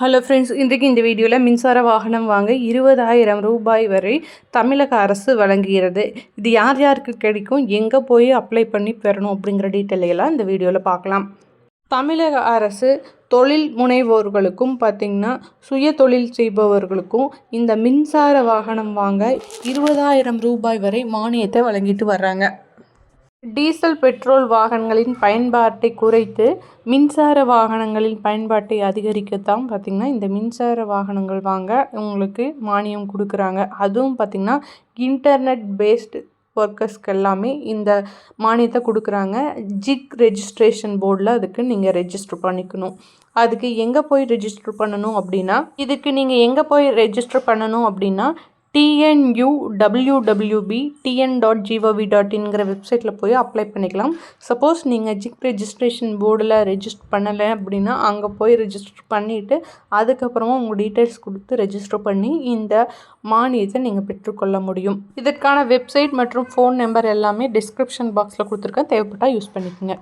Hello friends இன்றைக்கு இந்த வீடியோவில் மின்சார வாகனம் வாங்க இருபதாயிரம் ரூபாய் வரை தமிழக அரசு வழங்குகிறது. இது யார் யாருக்கு கிடைக்கும்? எங்கே போய் அப்ளை பண்ணி பெறணும்? அப்படிங்கிற டீட்டெயிலெல்லாம் இந்த வீடியோவில் பார்க்கலாம். தமிழக அரசு தொழில் முனைவோர்களுக்கும் பார்த்திங்கன்னா சுய தொழில் செய்பவர்களுக்கும் இந்த மின்சார வாகனம் வாங்க இருபதாயிரம் ரூபாய் வரை மானியத்தை வழங்கிட்டு வர்றாங்க. டீசல் பெட்ரோல் வாகனங்களின் பயன்பாட்டை குறைத்து மின்சார வாகனங்களின் பயன்பாட்டை அதிகரிக்கத்தான் பார்த்திங்கன்னா இந்த மின்சார வாகனங்கள் வாங்க உங்களுக்கு மானியம் கொடுக்குறாங்க. அதுவும் பார்த்திங்கன்னா இன்டர்நெட் பேஸ்டு ஒர்க்கர்ஸ்க்கு எல்லாமே இந்த மானியத்தை கொடுக்குறாங்க. ஜிக் ரெஜிஸ்ட்ரேஷன் போர்டில் அதுக்கு நீங்கள் ரெஜிஸ்டர் பண்ணிக்கணும். அதுக்கு எங்கே போய் ரெஜிஸ்டர் பண்ணணும் அப்படின்னா இதுக்கு நீங்கள் எங்கே போய் ரெஜிஸ்டர் பண்ணணும் அப்படின்னா TNU W W P TN dot G O V dot இன்கிற வெப்சைட்டில் போய் அப்ளை பண்ணிக்கலாம். சப்போஸ் நீங்கள் ஜிக் ரெஜிஸ்ட்ரேஷன் போர்டில் ரெஜிஸ்டர் பண்ணலை அப்படின்னா அங்கே போய் ரெஜிஸ்டர் பண்ணிவிட்டு அதுக்கப்புறமா உங்கள் டீட்டெயில்ஸ் கொடுத்து ரெஜிஸ்டர் பண்ணி இந்த மானியத்தை நீங்கள் பெற்றுக்கொள்ள முடியும். இதற்கான வெப்சைட் மற்றும் ஃபோன் நம்பர் எல்லாமே டிஸ்கிரிப்ஷன் பாக்ஸில் கொடுத்துருக்கேன். தேவைப்பட்டால் யூஸ் பண்ணிக்கோங்க.